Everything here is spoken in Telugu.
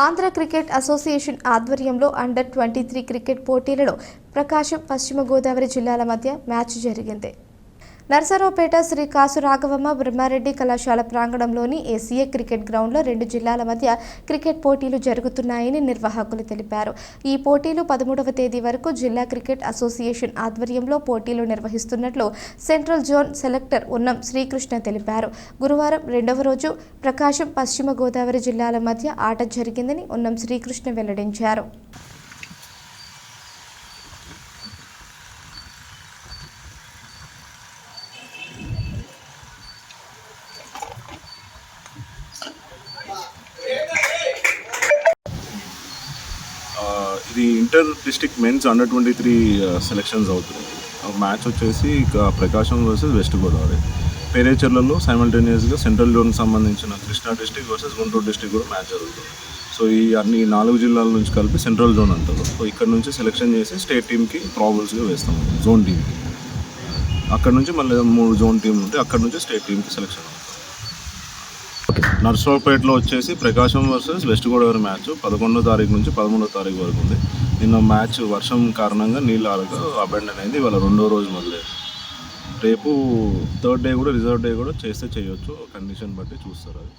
ఆంధ్ర క్రికెట్ అసోసియేషన్ ఆధ్వర్యంలో అండర్ ట్వంటీ త్రీ క్రికెట్ పోటీలలో ప్రకాశం పశ్చిమ గోదావరి జిల్లాల మధ్య మ్యాచ్ జరిగింది. నర్సరావుపేట శ్రీ కాసు రాఘవమ్మ బ్రహ్మారెడ్డి కళాశాల ప్రాంగణంలోని ఏసీఏ క్రికెట్ గ్రౌండ్లో రెండు జిల్లాల మధ్య క్రికెట్ పోటీలు జరుగుతున్నాయని నిర్వాహకులు తెలిపారు. ఈ పోటీలు పదమూడవ తేదీ వరకు జిల్లా క్రికెట్ అసోసియేషన్ ఆధ్వర్యంలో పోటీలు నిర్వహిస్తున్నట్లు సెంట్రల్ జోన్ సెలెక్టర్ ఉన్నం శ్రీకృష్ణ తెలిపారు. గురువారం రెండవ రోజు ప్రకాశం పశ్చిమ గోదావరి జిల్లాల మధ్య ఆట జరిగిందని ఉన్నం శ్రీకృష్ణ వెల్లడించారు. ఇది inter district men's under twenty three selections అవుతుంది. మ్యాచ్ వచ్చేసి ఇక ప్రకాశం వర్సెస్ వెస్ట్ గోదావరి పేరేచర్లలో సైమల్టేనియస్గా సెంట్రల్ జోన్కి సంబంధించిన Krishna district versus Guntur district కూడా మ్యాచ్ జరుగుతుంది. సో ఈ అన్ని నాలుగు జిల్లాల నుంచి కలిపి సెంట్రల్ జోన్ అంటారు. సో ఇక్కడ నుంచి సెలెక్షన్ చేసి స్టేట్ టీమ్కి ప్రాబుల్స్గా వేస్తాం. జోన్ టీమ్కి అక్కడ నుంచి మళ్ళీ మూడు జోన్ టీంలు ఉంటే అక్కడ నుంచి స్టేట్ టీమ్కి సెలెక్షన్ అవుతుంది. నర్సరావుపేటలో వచ్చేసి Prakasam versus west Godavari match పదకొండో తారీఖు నుంచి పదమూడో తారీఖు వరకు ఉంది. నిన్న మ్యాచ్ వర్షం కారణంగా నీళ్ళు ఆడక అబెండన్ అయింది ఇవాళ రెండో రోజు మళ్ళీ రేపు థర్డ్ డే కూడా రిజర్వ్ డే కూడా చేస్తే చేయొచ్చు. కండిషన్ బట్టి చూస్తారు అది.